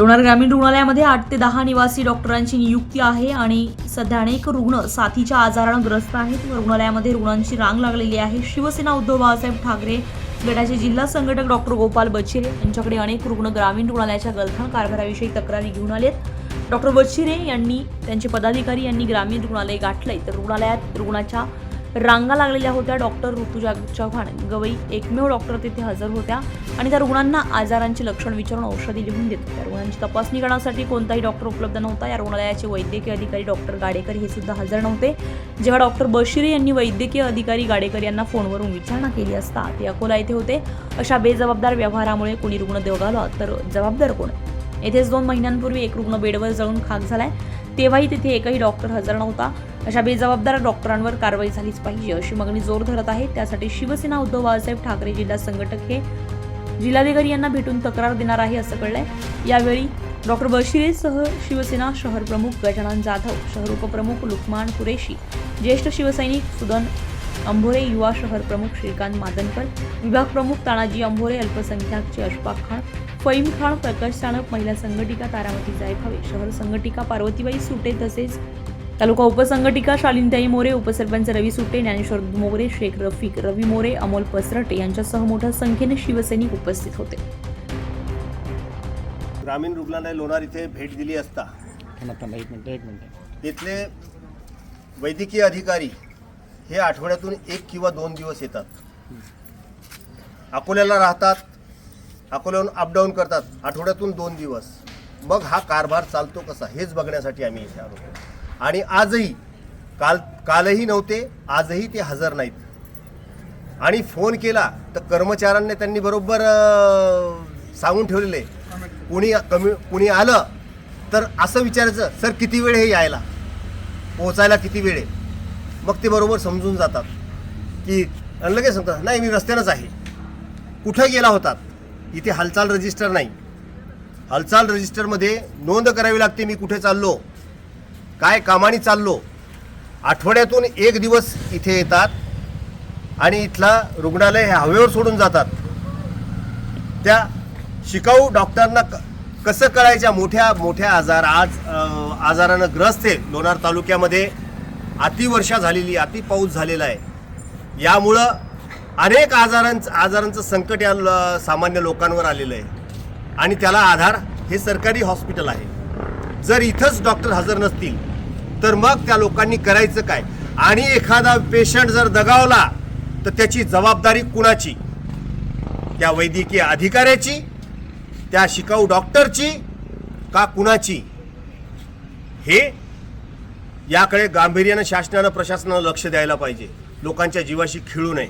लोणार ग्रामीण रुग्णालयामध्ये आठ ते दहा निवासी डॉक्टरांची नियुक्ती आहे आणि सध्या अनेक रुग्ण साथीच्या आजारानं ग्रस्त आहेत. रुग्णालयामध्ये रुग्णांची रांग लागलेली आहे. शिवसेना उद्धव बाळासाहेब ठाकरे गटाचे जिल्हा संघटक डॉक्टर गोपाल बचिरे यांच्याकडे अनेक रुग्ण ग्रामीण रुग्णालयाच्या गलथान कारभाराविषयी तक्रारी घेऊन आलेत. डॉक्टर बचिरे यांनी त्यांचे पदाधिकारी यांनी ग्रामीण रुग्णालय गाठलंय. तर रुग्णालयात रुग्णाच्या रांगा लागलेल्या होत्या डॉक्टर ऋतुजा चव्हाण. गवई एकमेव डॉक्टर तिथे हजर होत्या आणि त्या रुग्णांना आजारांची लक्षण विचारून औषधी लिहून देत होत्या. रुग्णांची तपासणी करण्यासाठी कोणताही डॉक्टर उपलब्ध नव्हता. या रुग्णालयाचे वैद्यकीय अधिकारी डॉक्टर गाडेकर हे सुद्धा हजर नव्हते. जेव्हा डॉक्टर बशिरे यांनी वैद्यकीय अधिकारी गाडेकर यांना फोनवरून विचारणा केली असता ते अकोला येथे होते. अशा बेजबाबदार व्यवहारामुळे कोणी रुग्ण देवगावला तर जबाबदार कोण? येथेच दोन महिन्यांपूर्वी एक रुग्ण बेडवर जळून खाक झालाय. तेव्हाही तिथे एकही डॉक्टर हजर नव्हता. अशा बेजबाबदार डॉक्टरांवर कारवाई झालीच पाहिजे अशी मागणी जोर धरत आहे. त्यासाठी शिवसेना उद्धव बाळासाहेब ठाकरे जिल्हा संघटक हे जिल्हाधिकारी यांना भेटून तक्रार देणार आहे असं कळलंय. यावेळी डॉक्टर बशिरेसह शिवसेना शहर प्रमुख गजानन जाधव शहर उपप्रमुख लुकमान कुरेशी ज्येष्ठ शिवसैनिक सुदन अंभोरे युवा शहर प्रमुख श्रीकांत मादनकर विभाग प्रमुख तानाजी अंभोरे अल्पसंख्याकचे अशफाक खान फईम खान प्रकाश साणप महिला संघटिका तारामती जायभावे शहर संघटिका पार्वतीबाई सुटे तसेच तालुका उपसंघटिका शालिनताई मोरे उपसरपंच रवी सुटे ज्ञानेश्वर मोरे शेख रफिक रवी मोरे अमोल पसरटे यांच्यासह मोठ्या संख्येने शिवसैनिक उपस्थित होते. ग्रामीण रुग्णालय लोणार इथे भेट दिली असता. एक मिनटं एक मिनटं. इथले वैद्यकीय अधिकारी हे आठवड्यातून एक किंवा दोन दिवस येतात. अकोल्याला राहतात अकोल्याहून अपडाऊन करतात आठवड्यातून दोन दिवस. मग हा कारभार चालतो कसा हेच बघण्यासाठी आम्ही इथे आलो आणि आजही काल कालही नव्हते आजही ते हजर नाहीत. आणि फोन केला तर कर्मचाऱ्यांनी त्यांनी बरोबर सांगून ठेवलेले कुणी कमी कुणी आलं तर असं विचारायचं सर किती वेळ हे यायला? पोहोचायला किती वेळ आहे? मग ते बरोबर समजून जातात की लगेच सांगतात नाही मी रस्त्यानंच आहे. कुठं गेला होतात इथे हालचाल रजिस्टर नाही. हालचाल रजिस्टरमध्ये नोंद करावी लागते मी कुठे चाललो? काय कामाने चाललो? आठवड्यातून एक दिवस इथे येतात आणि इथला रुग्णालय हे हवेवर सोडून जातात. त्या शिकाऊ डॉक्टरांना क- कसं कळायच्या मोठ्या मोठ्या आजार आज आजारानं ग्रस्त आहे लोणार तालुक्यामध्ये. अतिवर्षा झालेली अति पाऊस झालेला आहे. यामुळं अनेक आजारांचं आजारांचं संकट या ल- सामान्य लोकांवर आलेलं आहे. आणि त्याला आधार हे सरकारी हॉस्पिटल आहे. जर इथंच डॉक्टर हजर नसतील तर मग त्या लोकांनी करायचं काय? आणि एखादा पेशंट जर दगावला तर त्याची जबाबदारी कुणाची? त्या वैद्यकीय अधिकाऱ्याची त्या शिकाऊ डॉक्टरची का कुणाची? हे याकडे गांभीर्यानं शासनानं प्रशासनानं लक्ष द्यायला पाहिजे. लोकांच्या जीवाशी खेळू नये.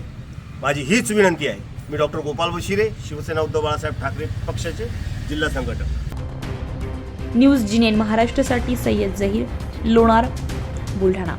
माझी हीच विनंती आहे. मी डॉक्टर गोपाल बशिरे शिवसेना उद्धव बाळासाहेब ठाकरे पक्षाचे जिल्हा संघटक. न्यूज जिनेन महाराष्ट्रासाठी सय्यद जहीर लोणार बुलढाणा.